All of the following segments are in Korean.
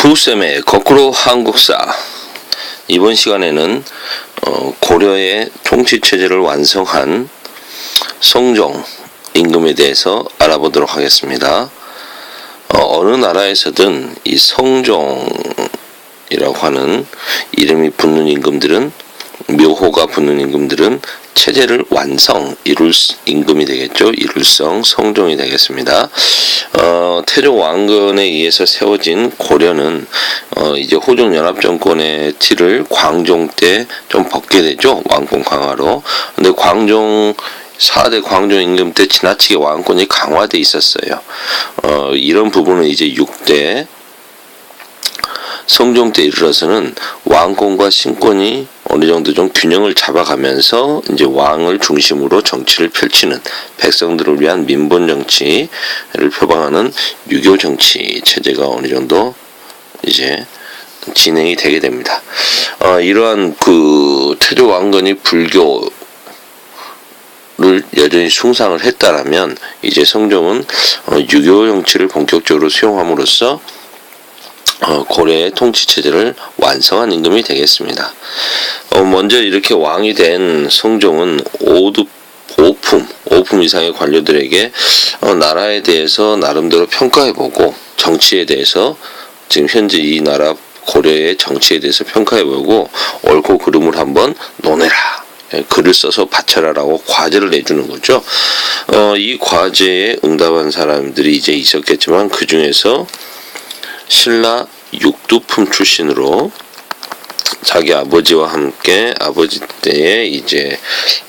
부쌤의 거꾸로 한국사 이번 시간에는 어, 고려의 통치 체제를 완성한 성종 임금에 대해서 알아보도록 하겠습니다. 어, 느 나라에서든 이 성종이라고 하는 이름이 붙는 임금들은 묘호가 붙는 임금들은 체제를 완성 이룰 수- 임금이 되겠죠. 이룰성 성종이 되겠습니다. 어, 태조 왕건에 의해서 세워진 고려는 어, 이제 호종 연합 정권의 티를 광종 때 좀 벗게 되죠. 왕권 강화로. 근데 광종 4대 광종 임금 때 지나치게 왕권이 강화돼 있었어요. 어, 이런 부분은 이제 6대 성종 때 이르러서는 왕권과 신권이 어느 정도 좀 균형을 잡아가면서 이제 왕을 중심으로 정치를 펼치는 백성들을 위한 민본 정치를 표방하는 유교 정치 체제가 어느 정도 이제 진행이 되게 됩니다. 어, 이러한 그 태조 왕건이 불교 를 여전히 숭상을 했다라면 이제 성종은 어, 유교 정치를 본격적으로 수용함으로써 어, 고려의 통치 체제를 완성한 임금이 되겠습니다. 어, 먼저 이렇게 왕이 된 성종은 오두 오품, 오품 이상의 관료들에게 어, 나라에 대해서 나름대로 평가해보고 정치에 대해서 지금 현재 이 나라 고려의 정치에 대해서 평가해보고 옳고 그름을 한번 논해라. 예, 글을 써서 바쳐라라고 과제를 내주는 거죠. 어, 이 과제에 응답한 사람들이 이제 있었겠지만 그 중에서 신라 육두품 출신으로 자기 아버지와 함께 아버지 때에 이제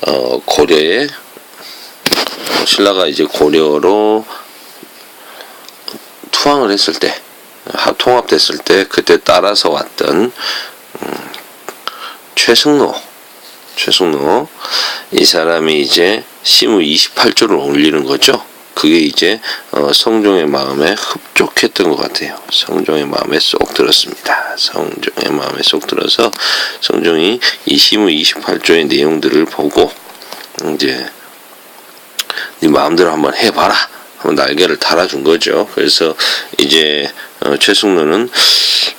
어 고려에 신라가 이제 고려로 투항을 했을 때 하- 통합됐을 때 그때 따라서 왔던 음, 최승로 최승로 이 사람이 이제 시무 28조를 올리는 거죠. 그게 이제 어, 성종의 마음에 흡족했던 것 같아요. 성종의 마음에 쏙 들었습니다. 성종의 마음에 쏙 들어서 성종이 이 시무 28조의 내용들을 보고 이제 네 마음대로 한번 해봐라. 한번 날개를 달아준 거죠. 그래서 이제 어, 최승로는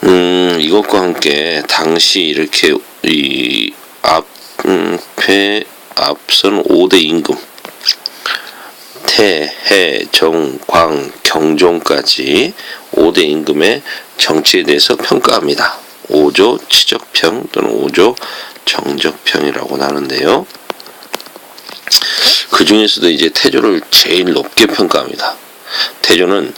음, 이것과 함께 당시 이렇게 이 앞에 앞선 5대 임금 태, 해, 정, 광, 경종까지 5대 임금의 정치에 대해서 평가합니다. 5조 치적평 또는 5조 정적평이라고 하는데요. 그 중에서도 이제 태조를 제일 높게 평가합니다. 태조는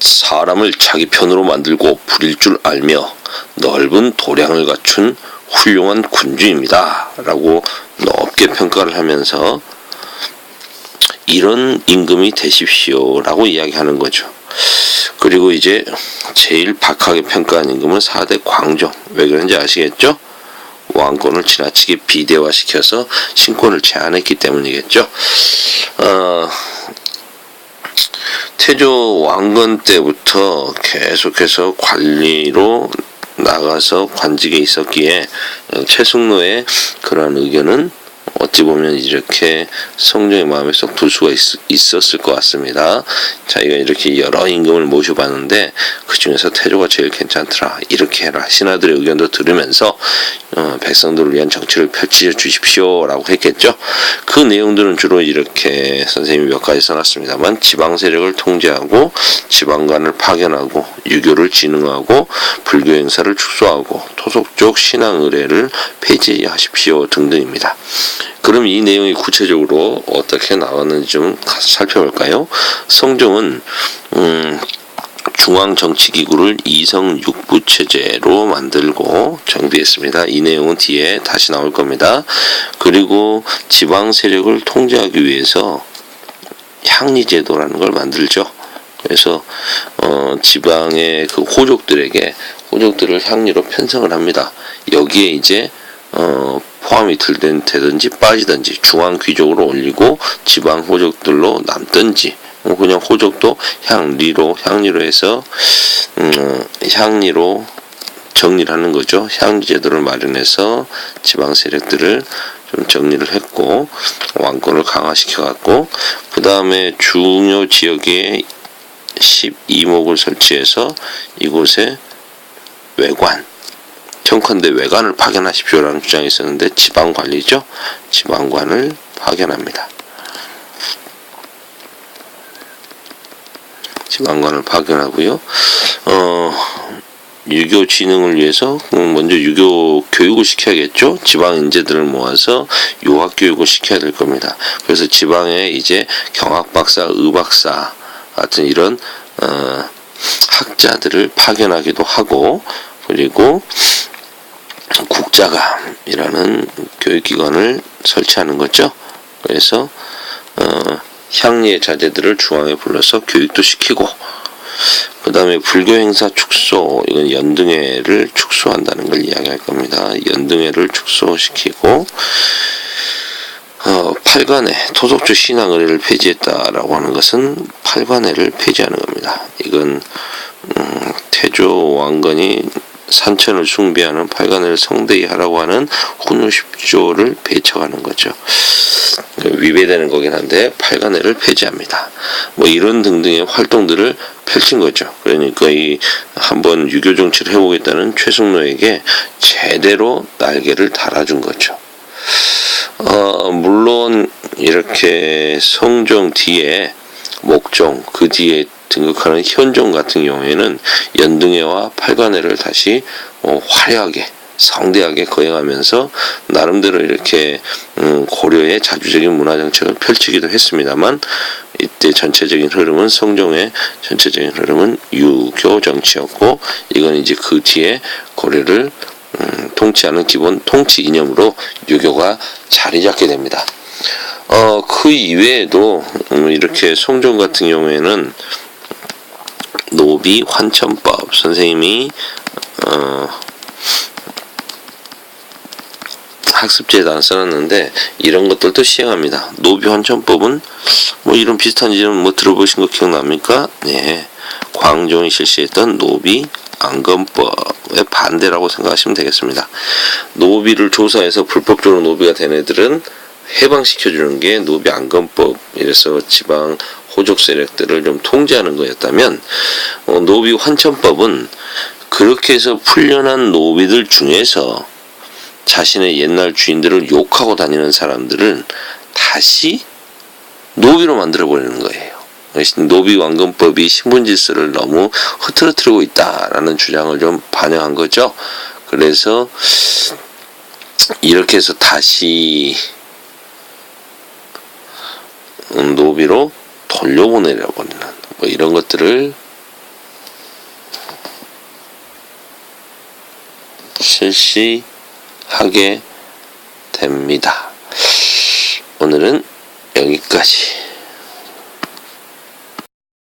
사람을 자기 편으로 만들고 부릴 줄 알며 넓은 도량을 갖춘 훌륭한 군주입니다. 라고 높게 평가를 하면서 이런 임금이 되십시오라고 이야기하는 거죠. 그리고 이제 제일 박하게 평가한 임금은 4대 광종. 왜 그런지 아시겠죠? 왕권을 지나치게 비대화시켜서 신권을 제한했기 때문이겠죠. 어, 태조 왕건 때부터 계속해서 관리로 나가서 관직에 있었기에 어, 최승로의 그러한 의견은 어찌 보면 이렇게 성종의 마음에 쏙 들 수가 있, 었을것 같습니다. 자기가 이렇게 여러 임금을 모셔봤는데 그 중에서 태조가 제일 괜찮더라. 이렇게 해라. 신하들의 의견도 들으면서 어, 백성들을 위한 정치를 펼쳐 주십시오라고 했겠죠. 그 내용들은 주로 이렇게 선생님이 몇 가지 써놨습니다만 지방 세력을 통제하고 지방간을 파견하고 유교를 진흥하고 불교 행사를 축소하고 토속적 신앙 의례를 폐지하십시오 등등입니다. 그럼 이 내용이 구체적으로 어떻게 나왔는지 좀 살펴볼까요? 성종은 음, 중앙 정치 기구를 이성 육부 체제로 만들고 정비했습니다. 이 내용은 뒤에 다시 나올 겁니다. 그리고 지방 세력을 통제하기 위해서 향리 제도라는 걸 만들죠. 그래서 어, 지방의 그 호족들에게 호족들을 향리로 편성을 합니다. 여기에 이제 어, 포함이 들든 되든지 빠지든지 중앙 귀족으로 올리고 지방 호족들로 남든지 뭐 그냥 호족도 향리로 향리로 해서 음, 향리로 정리를 하는 거죠. 향리 제도를 마련해서 지방 세력들을 좀 정리를 했고 왕권을 강화시켜 갖고 그 다음에 중요 지역에 12목을 설치해서 이곳에 외관, 청컨대 외관을 파견하십시오라는 주장이 있었는데 지방 관리죠. 지방관을 파견합니다. 지방관을 파견하고요. 어, 유교 진흥을 위해서 음, 먼저 유교 교육을 시켜야겠죠. 지방 인재들을 모아서 유학 교육을 시켜야 될 겁니다. 그래서 지방에 이제 경학 박사, 의박사 같은 이런 어, 학자들을 파견하기도 하고 그리고 국자감이라는 교육기관을 설치하는 거죠. 그래서 어, 향리의 자제들을 중앙에 불러서 교육도 시키고 그 다음에 불교 행사 축소 이건 연등회를 축소한다는 걸 이야기할 겁니다. 연등회를 축소시키고 어, 팔관회 토속주 신앙 의례를 폐지했다라고 하는 것은 팔관회를 폐지하는 겁니다. 이건 음, 태조 왕건이 산천을 숭배하는 팔관회를 성대히 하라고 하는 훈유십조를 배척하는 거죠. 위배되는 거긴 한데 팔관회를 폐지합니다. 뭐 이런 등등의 활동들을 펼친 거죠. 그러니까 이 한번 유교 정치를 해보겠다는 최승로에게 제대로 날개를 달아준 거죠. 어, 물론 이렇게 성종 뒤에 목종 그 뒤에 등극하는 현종 같은 경우에는 연등회와 팔관회를 다시 어, 화려하게 성대하게 거행하면서 나름대로 이렇게 음, 고려의 자주적인 문화 정책을 펼치기도 했습니다만 이때 전체적인 흐름은 성종의 전체적인 흐름은 유교 정치였고 이건 이제 그 뒤에 고려를 음, 통치하는 기본 통치 이념으로 유교가 자리 잡게 됩니다. 어, 그 이외에도 음, 이렇게 성종 같은 경우에는 노비 환천법 선생님이 어, 학습지에다 써놨는데 이런 것들도 시행합니다. 노비 환천법은 뭐 이런 비슷한 이름 뭐 들어보신 거 기억납니까? 네, 광종이 실시했던 노비 안건법의 반대라고 생각하시면 되겠습니다. 노비를 조사해서 불법적으로 노비가 된 애들은 해방시켜주는 게 노비 안건법 이래서 지방 호족 세력들을 좀 통제하는 거였다면 어, 노비 환천법은 그렇게 해서 풀려난 노비들 중에서 자신의 옛날 주인들을 욕하고 다니는 사람들은 다시 노비로 만들어 버리는 거예요. 노비 왕건법이 신분 질서를 너무 흐트러뜨리고 있다라는 주장을 좀 반영한 거죠. 그래서 이렇게 해서 다시 음, 노비로 돌려보내려고 하는 뭐 이런 것들을 실시하게 됩니다. 오늘은 여기까지.